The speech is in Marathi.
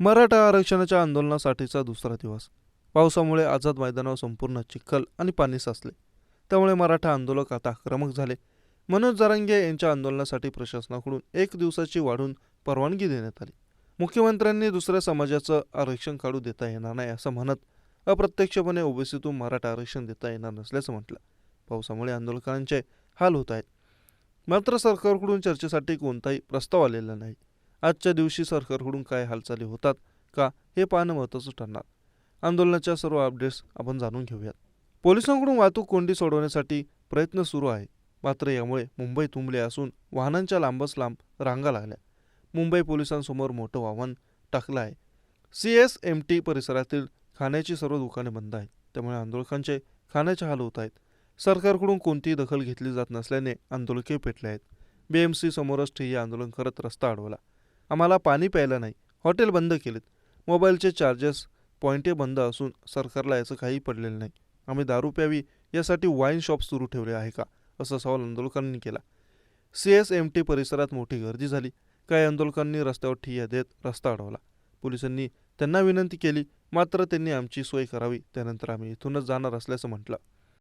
मराठा आरक्षणाच्या आंदोलनासाठीचा दुसरा दिवस. पावसामुळे आझाद मैदानावर संपूर्ण चिखल आणि पाणी साचले. त्यामुळे मराठा आंदोलक आता आक्रमक झाले. मनोज जारंगे यांच्या आंदोलनासाठी प्रशासनाकडून एक दिवसाची वाढून परवानगी देण्यात आली. मुख्यमंत्र्यांनी दुसऱ्या समाजाचं आरक्षण काढू देता येणार नाही असं म्हणत अप्रत्यक्षपणे ओबीसीतून मराठा आरक्षण देता येणार नसल्याचं म्हटलं. पावसामुळे आंदोलकांचे हाल होत आहेत. मात्र सरकारकडून चर्चेसाठी कोणताही प्रस्ताव आलेला नाही. आजच्या दिवशी सरकारकडून काय हालचाली होतात का हे पाहणं महत्त्वाचं ठरणार. आंदोलनाच्या सर्व अपडेट्स आपण जाणून घेऊयात. पोलिसांकडून वाहतूक कोंडी सोडवण्यासाठी प्रयत्न सुरू आहे. मात्र यामुळे मुंबई तुंबले असून वाहनांच्या लांबच लांब रांगा लागल्या. मुंबई पोलिसांसमोर मोठं आव्हान टाकलं आहे. सी एस एम टी परिसरातील खाण्याची सर्व दुकाने बंद आहेत. त्यामुळे आंदोलकांचे खाण्याचे हाल होत आहेत. सरकारकडून कोणतीही दखल घेतली जात नसल्याने आंदोलके पेटले आहेत. बी एम सी समोरच ठिय्या आंदोलन करत रस्ता अडवला. आम्हाला पाणी प्यायला नाही. हॉटेल बंद केलेत. मोबाईलचे चार्जेस पॉईंटे बंद असून सरकारला याचं काही पडलेलं नाही. आम्ही दारू प्यावी यासाठी वाईन शॉप सुरू ठेवले आहे का? असा सवाल आंदोलकांनी केला. सी एस एम टी परिसरात मोठी गर्दी झाली. काही आंदोलकांनी रस्त्यावर ठिय्या देत रस्ता अडवला. पोलिसांनी त्यांना विनंती केली मात्र त्यांनी आमची सोय करावी त्यानंतर आम्ही इथूनच जाणार असल्याचं म्हटलं.